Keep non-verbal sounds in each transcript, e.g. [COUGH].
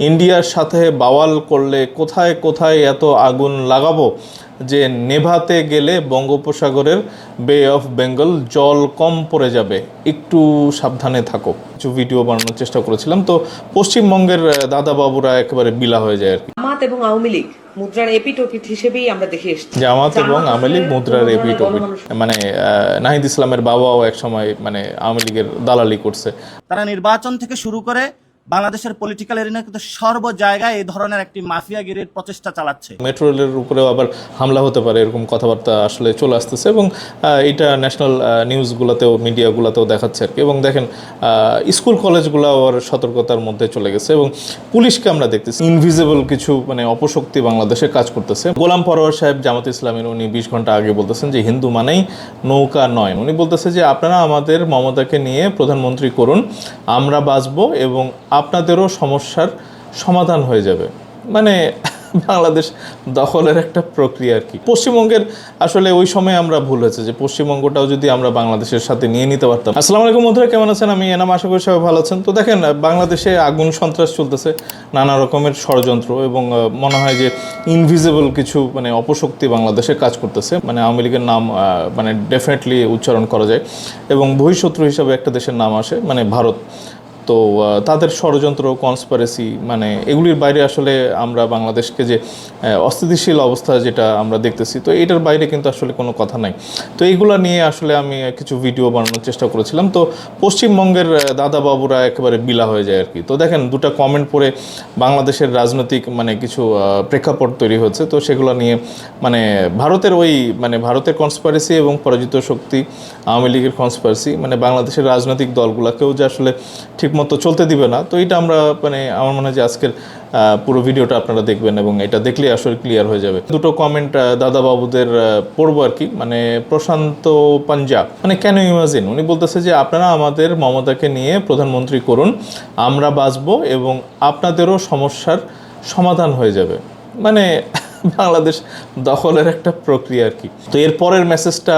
ইন্ডিয়ার সাথে বাওয়াল করলে কোথায় কোথায় এত আগুন লাগাবো? যে নেভাতে গেলে বঙ্গোপসাগরের বে অফ বেঙ্গল জল কম পড়ে যাবে। একটু সাবধানে থাকো। কিছু ভিডিও বানানোর চেষ্টা করেছিলাম তো পশ্চিমবঙ্গের দাদাবাবুরা একেবারে বিলা হয়ে যায় আর কি। জামাত এবং আওয়ামী লীগ মুদ্রার এপিটোপিট হিসেবেই আমরা দেখে এসেছি। জামাত এবং আওয়ামী লীগ মুদ্রার কোনো এপিট ধরনের গণমানুষ- মানে নাহিদ ইসলামের বাবাও এক সময় মানে আওয়ামী লীগের দালালি করছে। তারা নির্বাচন থেকে শুরু করে বাংলাদেশের পলিটিক্যাল এরিনা কিন্তু সর্ব জায়গায় এই ধরনের একটি মাফিয়া মাফিয়াগিরির প্রচেষ্টা চালাচ্ছে। মেট্রো রেলের উপরেও আবার হামলা হতে পারে, এরকম কথাবার্তা আসলে চলে আসতেছে এবং এটা ন্যাশনাল নিউজগুলোতেও মিডিয়াগুলোতেও দেখাচ্ছে আর কি। এবং দেখেন স্কুল কলেজগুলো আবার সতর্কতার মধ্যে চলে গেছে এবং পুলিশকে আমরা দেখতেছি। ইনভিজিবল কিছু মানে অপশক্তি বাংলাদেশে কাজ করতেছে। গোলাম পরোয়ার সাহেব, জামাত ইসলামের উনি বিশ ঘণ্টা আগে বলতেছেন যে হিন্দু মানেই নৌকা নয়। উনি বলতেছে যে, আপনারা আমাদের মমতাকে নিয়ে প্রধানমন্ত্রী করুন, আমরা বাঁচবো এবং আপনাদেরও সমস্যার সমাধান হয়ে যাবে। মানে বাংলাদেশ দখলের একটা প্রক্রিয়া আর কি। পশ্চিমবঙ্গের আসলে ওই সময় আমরা ভুল হয়েছে যে পশ্চিমবঙ্গটাও যদি আমরা বাংলাদেশের সাথে নিয়ে নিতে পারতাম। আসসালামু আলাইকুম বন্ধুরা, কেমন আছেন? আমি এনাম, আশা করি সবাই ভালো আছেন। তো দেখেন, বাংলাদেশে আগুন সন্ত্রাস চলতেছে, নানা রকমের ষড়যন্ত্র এবং মনে হয় যে ইনভিজিবল কিছু মানে অপশক্তি বাংলাদেশে কাজ করতেছে। মানে আওয়ামী লীগের নাম মানে ডেফিনেটলি উচ্চারণ করা যায়। এবং বহিঃশত্রু হিসাবে একটা দেশের নাম আসে মানে ভারত। তো তাদের ষড়যন্ত্র কনসপারেসি মানে এগুলির বাইরে আসলে আমরা বাংলাদেশকে যে অস্থিতিশীল অবস্থা যেটা আমরা দেখতেছি তো এটার বাইরে কিন্তু আসলে কোনো কথা নাই। তো এইগুলা নিয়ে আসলে আমি কিছু ভিডিও বানানোর চেষ্টা করেছিলাম। তো পশ্চিমবঙ্গের আহ, দাদাবাবুরা একেবারে বিলা হয়ে যায় আর কি। তো দেখেন দুটো কমেন্ট পড়ে বাংলাদেশের রাজনৈতিক মানে কিছু প্রেক্ষাপট তৈরি হচ্ছে। তো সেগুলো নিয়ে মানে ভারতের ওই মানে ভারতের কনসপারেসি এবং পরাজিত শক্তি আওয়ামী লীগের কনসপারেসি মানে বাংলাদেশের রাজনৈতিক দলগুলোকেও যে আসলে ঠিকমতো চলতে দিবে না। তো এটা আমরা মানে আমার মনে হয় যে আজকের পুরো ভিডিওটা আপনারা দেখবেন এবং এটা দেখলে আসলে ক্লিয়ার হয়ে যাবে। দুটো কমেন্ট দাদাবাবুদের আহ, পড়ব আর কি। মানে প্রশান্ত পাঞ্জাব মানে কেন ইমাজিন উনি বলতেছে যে আপনারা আমাদের মমতাকে নিয়ে প্রধানমন্ত্রী করুন আমরা বাঁচবো এবং আপনাদেরও সমস্যার সমাধান হয়ে যাবে। মানে বাংলাদেশ দখলের একটা প্রক্রিয়া আর কি। তো এর পরের মেসেজটা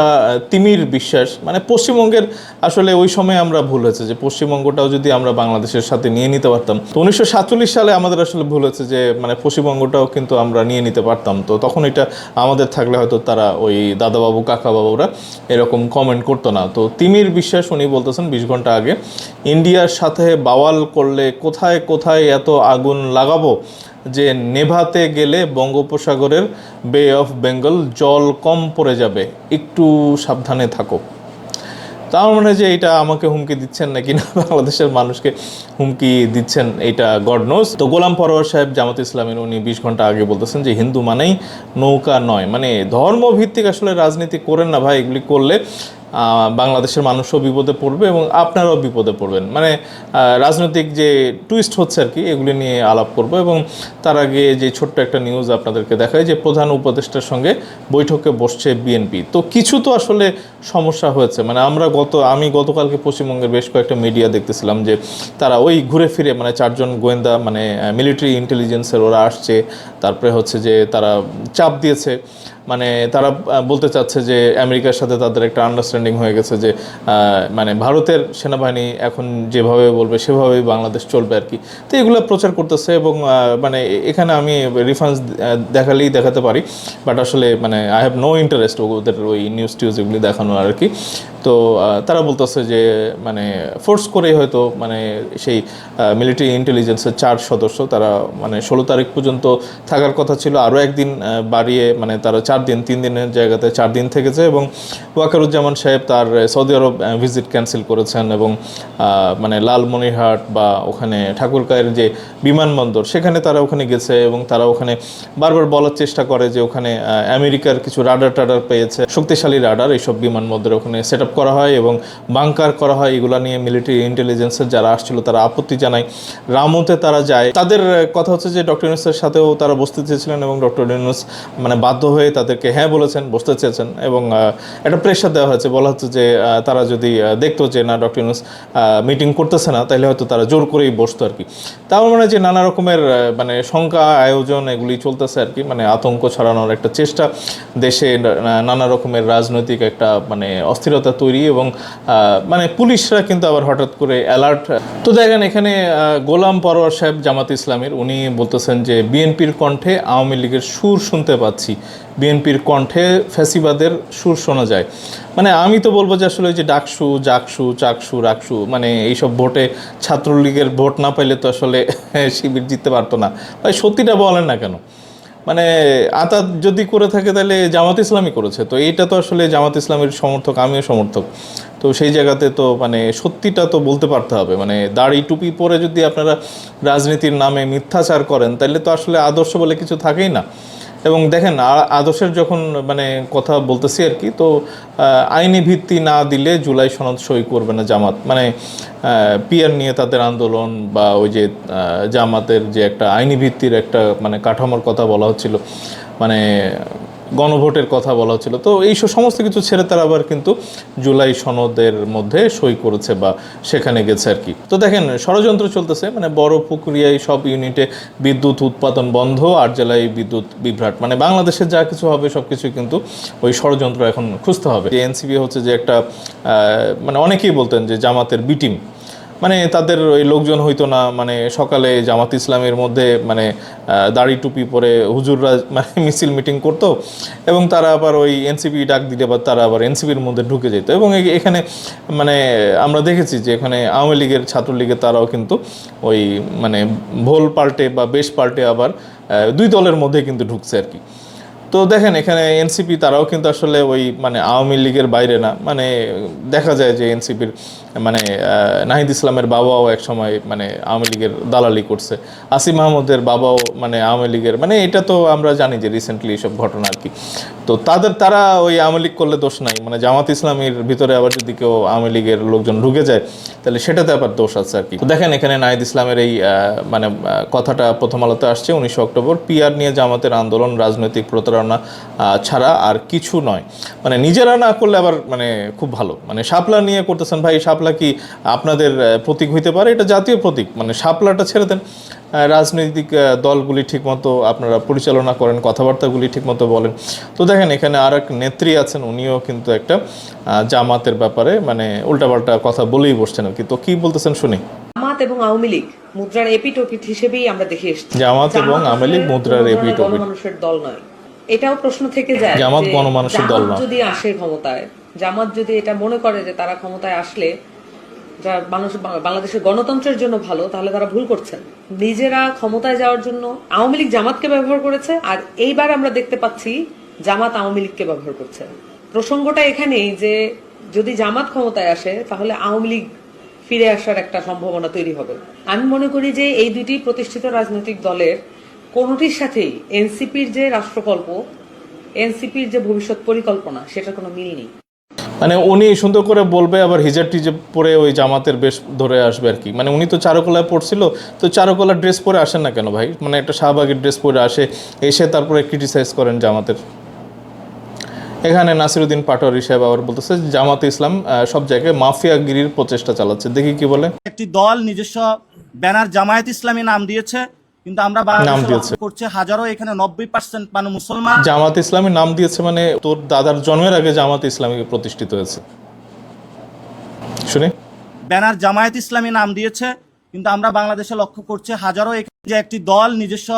তিমির বিশ্বাস মানে পশ্চিমবঙ্গের আসলে ওই সময় আমরা ভুল হয়েছে যে পশ্চিমবঙ্গটাও যদি আমরা বাংলাদেশের সাথে নিয়ে নিতে পারতাম। তো উনিশশো সাতচল্লিশ সালে আমাদের আসলে ভুল হয়েছে যে মানে পশ্চিমবঙ্গটাও কিন্তু আমরা নিয়ে নিতে পারতাম। তো তখন এটা আমাদের থাকলে হয়তো তারা ওই দাদাবাবু, কাকাবাবুরা এরকম কমেন্ট করতো না। তো তিমির বিশ্বাস, উনি বলতেছেন, বিশ ঘণ্টা আগে ইন্ডিয়ার সাথে বাওয়াল করলে কোথায় কোথায় এত আগুন লাগাবো? যে নেভাতে গেলে বঙ্গোপসাগরের বে অফ বেঙ্গল জল কম পড়ে যাবে। একটু সাবধানে থাকো। তার মানে যে এটা আমাকে হুমকি দিচ্ছেন নাকি না? [LAUGHS] বাংলাদেশের মানুষকে হুমকি দিচ্ছেন এটা গড নোজ তো গোলাম পরোয়ার সাহেব, জামাত ইসলামের উনি বিশ ঘণ্টা আগে বলতেছেন যে হিন্দু মানেই নৌকা নয়। মানে ধর্মভিত্তিক আসলে রাজনীতি করেন না ভাই, এগুলি করলে বাংলাদেশের মানুষও বিপদে পড়বে এবং আপনারাও বিপদে পড়বেন। মানে রাজনৈতিক যে টুইস্ট হচ্ছে আর কি, এগুলি নিয়ে আলাপ করব এবং তার আগে যে ছোট্ট একটা নিউজ আপনাদেরকে দেখায় যে প্রধান উপদেষ্টার সঙ্গে বৈঠকে বসছে বিএনপি তো কিছু তো আসলে সমস্যা হয়েছে। মানে আমরা গত, আমি গতকালকে পশ্চিমবঙ্গের বেশ কয়েকটা মিডিয়া দেখতেছিলাম যে তারা ওই ঘুরে ফিরে মানে চারজন গোয়েন্দা মানে মিলিটারি ইন্টেলিজেন্সের ওরা আসছে। তারপরে হচ্ছে যে তারা চাপ দিয়েছে। মানে তারা বলতে চাচ্ছে যে আমেরিকার সাথে তাদের একটা আন্ডারস্ট্যান্ডিং হয়ে গেছে যে মানে ভারতের সেনাবাহিনী এখন যেভাবে বলবে সেভাবেই বাংলাদেশ চলবে আর কি। তো এগুলো প্রচার করতেছে এবং মানে এখানে আমি রেফারেন্স দেখালেই দেখাতে পারি। বাট আসলে মানে আই হ্যাভ নো ইন্টারেস্ট ওদের ওই নিউজ টিউজ এগুলি দেখানো আর কি। তো তারা বলতেছে যে মানে ফোর্স করেই হয়তো মানে সেই মিলিটারি ইন্টেলিজেন্সের চার সদস্য, তারা মানে ষোলো তারিখ পর্যন্ত থাকার কথা ছিল। আরও একদিন বাড়িয়ে মানে তারা চার দিন, তিন দিনের জায়গাতে চার দিন থেকেছে এবং ওয়াকারুজ্জামান সাহেব তার সৌদি আরব ভিজিট ক্যান্সেল করেছেন এবং মানে লালমনিরহাট বা ওখানে ঠাকুরকায়ের যে বিমানবন্দর, সেখানে তারা ওখানে গেছে এবং তারা ওখানে বারবার বলার চেষ্টা করে যে ওখানে আমেরিকার কিছু রাডার টাডার পেয়েছে। শক্তিশালী রাডার এইসব বিমানবন্দরে ওখানে সেট করা হয় এবং বাংকার করা হয়। এগুলা নিয়ে মিলিটারি ইন্টেলিজেন্সের যারা আসছিল তারা আপত্তি জানায়। রামতে তারা যায়। তাদের কথা হচ্ছে যে ডক্টর ইউনুসের সাথেও তারা বসতে চেয়েছিলেন এবং ডক্টর ইউনুস মানে বাধ্য হয়ে তাদের তাদেরকে হ্যাঁ বলেছেন, বসতে চেয়েছেন এবং একটা প্রেশার দেওয়া হয়েছে। বলা হচ্ছে যে তারা যদি দেখতো যে না, ডক্টর ইউনুস মিটিং করতেছে না, তাহলে হয়তো তারা জোর করেই বসতো আর কি। তার মানে যে নানা রকমের মানে শঙ্কা, আয়োজন এগুলি চলতেছে আর কি মানে আতঙ্ক ছড়ানোর একটা চেষ্টা। দেশে নানা রকমের রাজনৈতিক একটা মানে অস্থিরতা তৈরি এবং মানে পুলিশরা কিন্তু আবার হঠাৎ করে অ্যালার্ট তো দেখেন, এখানে গোলাম পরোয়ার সাহেব জামাত ইসলামের, উনি বলতেছেন যে, বিএনপির কণ্ঠে আওয়ামী লীগের সুর শুনতে পাচ্ছি। বিএনপির কণ্ঠে ফ্যাসিবাদের সুর শোনা যায়। মানে আমি তো বলব যে আসলে যে ডাকসু, জাকসু, চাকসু, রাকসু মানে এইসব ভোটে ছাত্রলীগের ভোট না পাইলে তো আসলে [LAUGHS] শিবির জিততে পারতো না। ভাই, সত্যিটা বলেন না কেন? মানে আতাত যদি করে থাকে তাহলে জামাত ইসলামই করেছে। তো এইটা তো আসলে জামাত ইসলামের সমর্থক, আমিও সমর্থক। তো সেই জায়গাতে তো মানে সত্যিটা তো বলতে পারতে হবে। মানে দাড়ি টুপি পরে যদি আপনারা রাজনীতির নামে মিথ্যাচার করেন, তাহলে তো আসলে আদর্শ বলে কিছু থাকেই না। এবং দেখেন আদর্শের যখন মানে কথা বলতেছি আর কি, তো আইনি ভিত্তি না দিলে জুলাই সনদ সই করবে না জামাত। মানে পিয়ার নিয়ে তাদের আন্দোলন বা ওই যে জামাতের যে একটা আইনি ভিত্তির একটা মানে কাঠামোর কথা বলা হচ্ছিল। মানে গণভোটের কথা বলা হচ্ছিল। তো এই সমস্ত কিছু ছেড়ে তারা আবার কিন্তু জুলাই সনদের মধ্যে সই করেছে বা সেখানে গেছে আর কি। তো দেখেন, ষড়যন্ত্র চলতেছে মানে বড় পুকুরিয়ায় সব ইউনিটে বিদ্যুৎ উৎপাদন বন্ধ আর জেলায় বিদ্যুৎ বিভ্রাট। মানে বাংলাদেশে যা কিছু হবে, সব কিছু কিন্তু ওই ষড়যন্ত্র এখন খুঁজতে হবে। এনসিবি হচ্ছে যে একটা মানে অনেকেই বলতেন যে জামাতের বিটিম মানে তাদের ওই লোকজন হইতো না মানে সকালে জামাত ইসলামের মধ্যে মানে দাড়ি টুপি পরে হুজুররা মানে [LAUGHS] মিছিল মিটিং করতো এবং তারা আবার ওই এনসিপি ডাক দিলে বা তারা আবার এনসিপির মধ্যে ঢুকে যেত এবং এখানে মানে আমরা দেখেছি যে এখানে আওয়ামী লীগের ছাত্রলীগের তারাও কিন্তু ওই মানে ভোল পাল্টে বা বেশ পাল্টে আবার দুই দলের মধ্যে কিন্তু ঢুকছে আর কি। তো দেখেন, এখানে এনসিপি তারাও কিন্তু আসলে ওই মানে আওয়ামী লীগের বাইরে না মানে দেখা যায় যে এনসিপির মানে নাহিদ ইসলামের বাবাও এক সময় মানে আওয়ামী লীগের দালালি করছে। আসিম মাহমুদের বাবাও মানে আওয়ামী লীগের মানে এটা তো আমরা জানি যে রিসেন্টলি এইসব ঘটনা আর কি। তো তাদের, তারা ওই আওয়ামী লীগ করলে দোষ নাই। মানে জামাত ইসলামের ভিতরে আবার যদি কেউ আওয়ামী লীগের লোকজন ঢুকে যায়, তাহলে সেটাতে আবার দোষ আছে আর কি। দেখেন এখানে নাহিদ ইসলামের এই মানে কথাটা প্রথম আলোতে আসছে উনিশে অক্টোবর। পিআর নিয়ে জামাতের আন্দোলন, রাজনৈতিক প্রতারণা ছাড়া আর কিছু নয়। মানে নিজেরা না করলে আবার মানে খুব ভালো। মানে শাপলা নিয়ে করতেছেন ভাই, শাপলা কি আপনাদের প্রতীক হইতে পারে? এটা জাতীয় প্রতীক মানে শাপলাটা ছেড়ে দেন। রাজনৈতিক দলগুলি ঠিকমতো আপনারা পরিচালনা করেন কথাবার্তাগুলি ঠিকমতো বলেন। তো দেখেন এখানে আর এক নেত্রী আছেন উনিও কিন্তু একটা জামাতের ব্যাপারে মানে উল্টাপাল্টা কথা বলেই বসছেন আর কি। তো কি বলতেছেন শুনি। জামাত এবং আওয়ামী লীগ মুদ্রার এপিটোপিট হিসেবেই আমরা দেখে এসেছি। জামাত এবং আওয়ামী লীগ মুদ্রার এপিটোপিট। গণমানুষের দল নয়। এটাও প্রশ্ন থেকে যায় জামাত গণমানুষের দল জামাত না। যদি আসে ক্ষমতায় জামাত যদি এটা মনে করে যে তারা ক্ষমতায় আসলে যা মানুষ বাংলাদেশের গণতন্ত্রের জন্য ভালো, তাহলে তারা ভুল করছেন। নিজেরা ক্ষমতায় যাওয়ার জন্য আওয়ামী লীগ জামাতকে ব্যবহার করেছে, আর এইবার আমরা দেখতে পাচ্ছি জামাত আওয়ামী লীগকে ব্যবহার করছে। প্রসঙ্গটা এখানেই যে যদি জামাত ক্ষমতায় আসে, তাহলে আওয়ামী লীগ ফিরে আসার একটা সম্ভাবনা তৈরি হবে। আমি মনে করি যে এই দুটি প্রতিষ্ঠিত রাজনৈতিক দলের কোনোটির সাথেই এনসিপির যে রাষ্ট্রকল্প, এনসিপির যে ভবিষ্যৎ পরিকল্পনা, সেটার কোনো মিল নেই। মানে উনি সুন্দর করে বলবে, আবার হিজার টিজে পরে ওই জামাতের বেশ ধরে আসবে আর কি। মানে উনি তো চারুকলায় পড়ছিল, তো চারুকলার ড্রেস পরে আসেন না কেন ভাই? মানে একটা শাহবাগের ড্রেস পরে আসে, এসে তারপরে ক্রিটিসাইজ করেন জামাতের। এখানে নাসিরুদ্দিন পাটোয়ারি সাহেব আবার বলতেছে, জামাত ইসলাম সব জায়গায় মাফিয়াগিরির প্রচেষ্টা চালাচ্ছে। দেখি কি বলে। একটি দল নিজস্ব ব্যানার জামায়াত ইসলামী নাম দিয়েছে কিন্তু আমরা নাম দিয়েছে। করছে হাজারো এখানে নব্বই পার্সেন্ট মানে মুসলমান। জামাত ইসলামী নাম দিয়েছে মানে তোর দাদার জন্মের আগে জামাত ইসলামী প্রতিষ্ঠিত হয়েছে। শুনি। ব্যানার জামায়াত ইসলামী নাম দিয়েছে কিন্তু আমরা বাংলাদেশে লক্ষ্য করছি হাজারো এখানে যে একটি দল নিজস্ব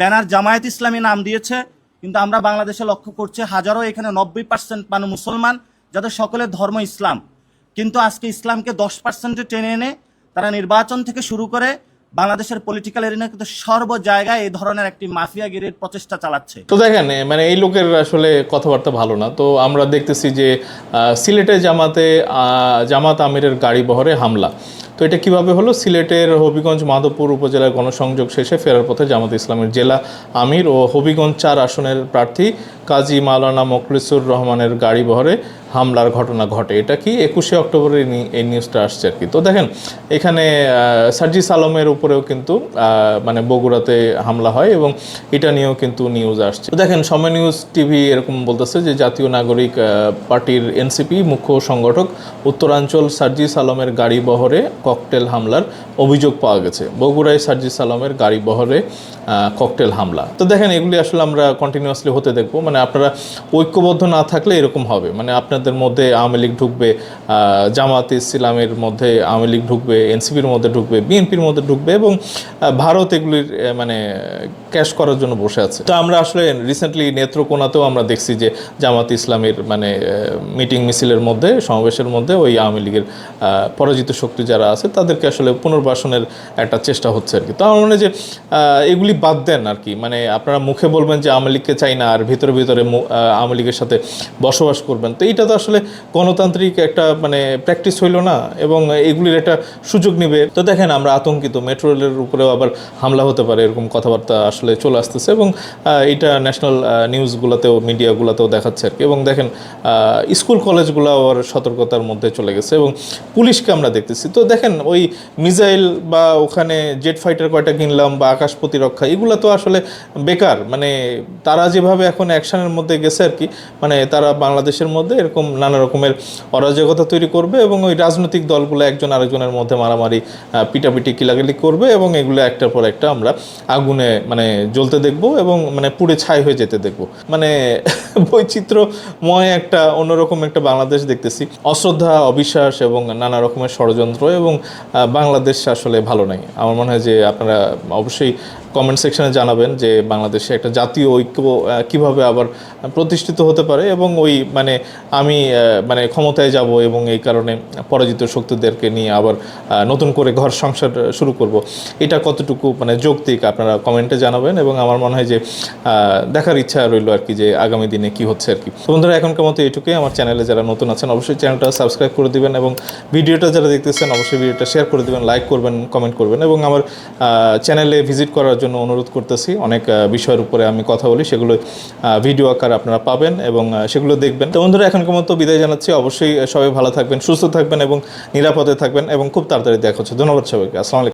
ব্যানার জামায়াত ইসলামী নাম দিয়েছে কিন্তু আমরা বাংলাদেশে লক্ষ্য করছি হাজারো এখানে নব্বই পার্সেন্ট মানে মুসলমান যাদের সকলের ধর্ম ইসলাম। কিন্তু আজকে ইসলামকে দশ পার্সেন্টে টেনে এনে তারা নির্বাচন থেকে শুরু করে বাংলাদেশের পলিটিক্যাল এরিনা কিন্তু সর্ব জায়গায় এই ধরনের একটি মাফিয়াগিরির প্রচেষ্টা চালাচ্ছে। তো দেখেন মানে এই লোকের আসলে কথাবার্তা ভালো না। তো আমরা দেখতেছি যে সিলেটে জামাতে জামাত আমিরের গাড়ি বহরে হামলা। তো এটা কীভাবে হলো? সিলেটের হবিগঞ্জ মাধবপুর উপজেলার গণসংযোগ শেষে ফেরার পথে জামাত ইসলামের জেলা আমির ও হবিগঞ্জ চার আসনের প্রার্থী কাজী মাওলানা মোখলিসুর রহমানের গাড়ি বহরে হামলার ঘটনা ঘটে। এটা কি একুশে অক্টোবরে এই নিউজটা আসছে আর কি? তো দেখেন এখানে আহ, সার্জিস আলমের উপরেও কিন্তু মানে বগুড়াতে হামলা হয় এবং এটা নিয়েও কিন্তু নিউজ আসছে। দেখেন সময় নিউজ টিভি এরকম বলতেছে যে জাতীয় নাগরিক পার্টির এনসিপি মুখ্য সংগঠক উত্তরাঞ্চল সার্জিস আলমের গাড়ি বহরে ককটেল হামলার অভিযোগ পাওয়া গেছে। বগুড়ায় সার্জিস আলমের গাড়ি বহরে ককটেল হামলা। তো দেখেন এগুলি আসলে আমরা কন্টিনিউয়াসলি হতে দেখব। মানে আপনারা ঐক্যবদ্ধ না থাকলে এরকম হবে। মানে আপনাদের মধ্যে আওয়ামী লীগ ঢুকবে জামাত ইসলামের মধ্যে আওয়ামী লীগ ঢুকবে, এনসিপির মধ্যে ঢুকবে, বিএনপির মধ্যে ঢুকবে এবং ভারত এগুলির মানে ক্যাশ করার জন্য বসে আছে। তো আমরা আসলে রিসেন্টলি নেত্রকোনাতেও আমরা দেখছি যে জামাত ইসলামের মানে মিটিং মিছিলের মধ্যে, সমাবেশের মধ্যে ওই আওয়ামী লীগের পরাজিত শক্তি যারা আছে তাদেরকে আসলে পুনর্বাসনের একটা চেষ্টা হচ্ছে আর কি। তো আমার মনে যে এগুলি বাদ দেন আর কি। মানে আপনারা মুখে বলবেন যে আওয়ামী লীগকে চাই না আর ভিতরে ভিতরে আওয়ামী লীগের সাথে বসবাস করবেন। তো এইটা তো আসলে গণতান্ত্রিক একটা মানে প্র্যাকটিস হইল না এবং এগুলির একটা সুযোগ নেবে। তো দেখেন, আমরা আতঙ্কিত মেট্রো রেলের উপরেও আবার হামলা হতে পারে এরকম কথাবার্তা আসলে চলে আসতেছে এবং এটা ন্যাশনাল নিউজগুলোতেও মিডিয়াগুলোতেও দেখাচ্ছে আর কি। এবং দেখেন স্কুল কলেজগুলো আবার সতর্কতার মধ্যে চলে গেছে এবং পুলিশকে আমরা দেখতেছি। তো দেখেন, ওই মিসাইল বা ওখানে জেট ফাইটার কয়টা কিনলাম বা আকাশ প্রতিরক্ষা, এগুলো তো আসলে বেকার। মানে তারা যেভাবে এখন অ্যাকশনের মধ্যে গেছে আর কি। মানে তারা বাংলাদেশের মধ্যে এরকম নানা রকমের অরাজকতা তৈরি করবে এবং ওই রাজনৈতিক দলগুলো একজন আরেকজনের মধ্যে মারামারি পিটাপিটি, কিলাকিলি করবে এবং এগুলো একটার পর একটা আমরা আগুনে মানে জ্বলতে দেখব এবং মানে পুড়ে ছাই হয়ে যেতে দেখব। মানে [LAUGHS] বৈচিত্র্যময় একটা অন্যরকম একটা বাংলাদেশ দেখতেছি। অশ্রদ্ধা, অবিশ্বাস এবং নানা রকমের ষড়যন্ত্র এবং বাংলাদেশ আসলে ভালো নাই। আমার মনে হয় যে আপনারা অবশ্যই কমেন্ট সেকশনে জানাবেন যে বাংলাদেশে একটা জাতীয় ঐক্য কীভাবে আবার প্রতিষ্ঠিত হতে পারে এবং ওই মানে আমি মানে ক্ষমতায় যাব এবং এই কারণে পরাজিত শক্তিদেরকে নিয়ে আবার নতুন করে ঘর সংসার শুরু করব। এটা কতটুকু মানে যৌক্তিক আপনারা কমেন্টে জানাবেন এবং আমার মনে হয় যে দেখার ইচ্ছা রইল আর কি যে আগামী দিনে কি হচ্ছে আর কি। বন্ধুরা, এখনকার মতো এইটুকুই। আমার চ্যানেলে যারা নতুন আছেন, অবশ্যই চ্যানেলটা সাবস্ক্রাইব করে দিবেন এবং ভিডিওটা যারা দেখতেছেন, অবশ্যই ভিডিওটা শেয়ার করে দিবেন লাইক করবেন কমেন্ট করবেন এবং আমার চ্যানেলে ভিজিট করার জন্য অনুরোধ করতেছি। অনেক বিষয়ের উপরে আমি কথা বলি, সেগুলো ভিডিও আকার আপনারা পাবেন এবং সেগুলো দেখবেন। তো বন্ধুরা, এখনকার মতো বিদায় জানাচ্ছি। অবশ্যই সবাই ভালো থাকবেন, সুস্থ থাকবেন এবং নিরাপদে থাকবেন এবং খুব তাড়াতাড়ি দেখা হচ্ছে। ধন্যবাদ সবাইকে। আসসালামু আলাইকুম।